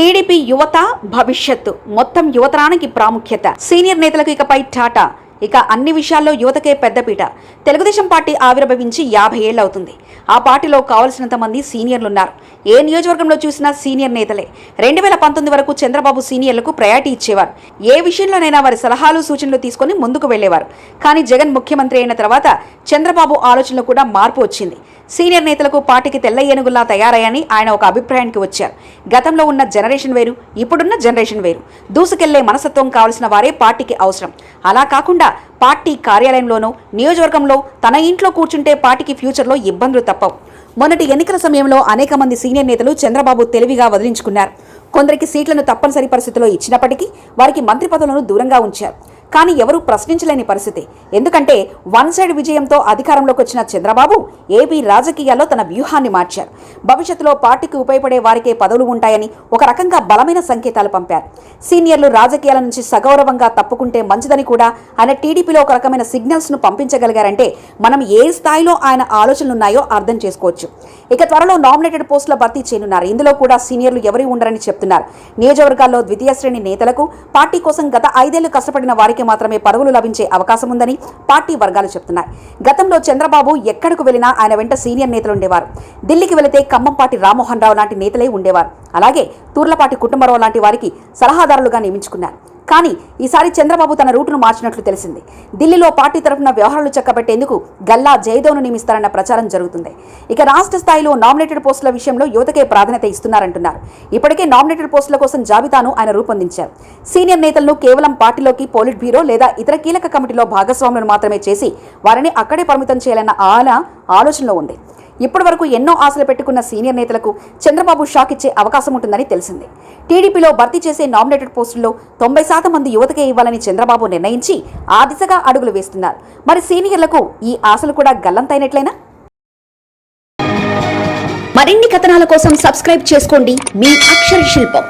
TDP యువత భవిష్యత్తు. మొత్తం యువతరానికి ప్రాముఖ్యత. సీనియర్ నేతలకు ఇకపై టాటా. ఇక అన్ని విషయాల్లో యువతకే పెద్దపీట తెలుగుదేశం పార్టీ ఆవిర్భవించి యాభై ఏళ్ళు అవుతుంది ఆ పార్టీలో కావలసినంత మంది సీనియర్లున్నారు. ఏ నియోజకవర్గంలో చూసినా సీనియర్ నేతలే. రెండు వేల పంతొమ్మిది వరకు చంద్రబాబు సీనియర్లకు ప్రయారిటీ ఇచ్చేవారు. ఏ విషయంలోనైనా వారి సలహాలు సూచనలు తీసుకొని ముందుకు వెళ్ళేవారు కానీ జగన్ ముఖ్యమంత్రి అయిన తర్వాత చంద్రబాబు ఆలోచనలో కూడా మార్పు వచ్చింది. సీనియర్ నేతలకు పార్టీకి తెల్ల ఏనుగుల్లా తయారయ్యని ఆయన ఒక అభిప్రాయానికి వచ్చారు. గతంలో ఉన్న జనరేషన్ వేరు ఇప్పుడున్న జనరేషన్ వేరు. దూసుకెళ్ళే మనసత్వం కావలసిన వారే పార్టీకి అవసరం. అలా కాకుండా పార్టీ కార్యాలయంలోనో నియోజకవర్గంలో తన ఇంట్లో కూర్చుంటే పార్టీకి ఫ్యూచర్లో ఇబ్బందులు తప్పవు. మొన్నటి ఎన్నికల సమయంలో అనేక మంది సీనియర్ నేతలు చంద్రబాబు తెలివిగా వదిలించుకున్నారు. కొందరికి సీట్లను తప్పనిసరి పరిస్థితిలో ఇచ్చినప్పటికీ వారికి మంత్రి పదవులను దూరంగా ఉంచారు. కానీ ఎవరూ ప్రశ్నించలేని పరిస్థితి. ఎందుకంటే వన్ సైడ్ విజయంతో అధికారంలోకి వచ్చిన చంద్రబాబు ఏపీ రాజకీయాల్లో తన వ్యూహాన్ని మార్చారు. భవిష్యత్తులో పార్టీకి ఉపయోగపడే వారికే పదవులు ఉంటాయని ఒక రకంగా బలమైన సంకేతాలు పంపారు. సీనియర్లు రాజకీయాల నుంచి సగౌరవంగా తప్పుకుంటే మంచిదని కూడా ఆయన టీడీపీలో ఒక రకమైన సిగ్నల్స్ను పంపించగలిగారంటే మనం ఏ స్థాయిలో ఆయన ఆలోచనలు ఉన్నాయో అర్థం చేసుకోవచ్చు. ఇక త్వరలో నామినేటెడ్ పోస్టుల భర్తీ చేయనున్నారు. ఇందులో కూడా సీనియర్లు ఎవరి ఉండరని చెప్తున్నారు. నియోజకవర్గాల్లో ద్వితీయ శ్రేణి నేతలకు పార్టీ కోసం గత ఐదేళ్ళు కష్టపడిన వారికి మాత్రమే పదవులు లభించే అవకాశం ఉందని పార్టీ వర్గాలు చెప్తున్నాయి. గతంలో చంద్రబాబు ఎక్కడకు వెళ్ళినా ఆయన వెంట సీనియర్ నేతలు ఉండేవారు. ఢిల్లీకి వెళితే ఖమ్మంపాటి రామ్మోహన్ రావు లాంటి నేతలే ఉండేవారు. అలాగే తూర్లపాటి కుటుంబరావు లాంటి వారికి సలహాదారులుగా నియమించుకున్నారు. కానీ ఈసారి చంద్రబాబు తన రూటును మార్చినట్లు తెలిసింది. ఢిల్లీలో పార్టీ తరఫున వ్యవహారాలు చక్కబెట్టేందుకు గల్లా జయదేవ్ను నియమిస్తారన్న ప్రచారం జరుగుతుంది. ఇక రాష్ట్ర స్థాయిలో నామినేటెడ్ పోస్టుల విషయంలో యువతకే ప్రాధాన్యత ఇస్తున్నారంటున్నారు. ఇప్పటికే నామినేటెడ్ పోస్టుల కోసం జాబితాను ఆయన రూపొందించారు. సీనియర్ నేతలను కేవలం పార్టీలోకి పోలిట్ బ్యూరో లేదా ఇతర కీలక కమిటీలో భాగస్వాములను మాత్రమే చేసి వారిని అక్కడే పరిమితం చేయాలన్న ఆల ఆలోచనలో ఉంది. ఇప్పటి వరకు ఎన్నో ఆశలు పెట్టుకున్న సీనియర్ నేతలకు చంద్రబాబు షాక్ ఇచ్చే అవకాశం ఉంటుందని తెలిసింది. టీడీపీలో భర్తీ చేసే నామినేటెడ్ పోస్టుల్లో తొంభై శాతం మంది యువతకే ఇవ్వాలని చంద్రబాబు నిర్ణయించి ఆ దిశగా అడుగులు వేస్తున్నారు. మరి సీనియర్లకు ఈ ఆశలు కూడా గల్లంతైనట్లేనా? మరిన్ని కథనాల కోసం సబ్స్క్రైబ్ చేసుకోండి. మీ అక్షర శిల్పం.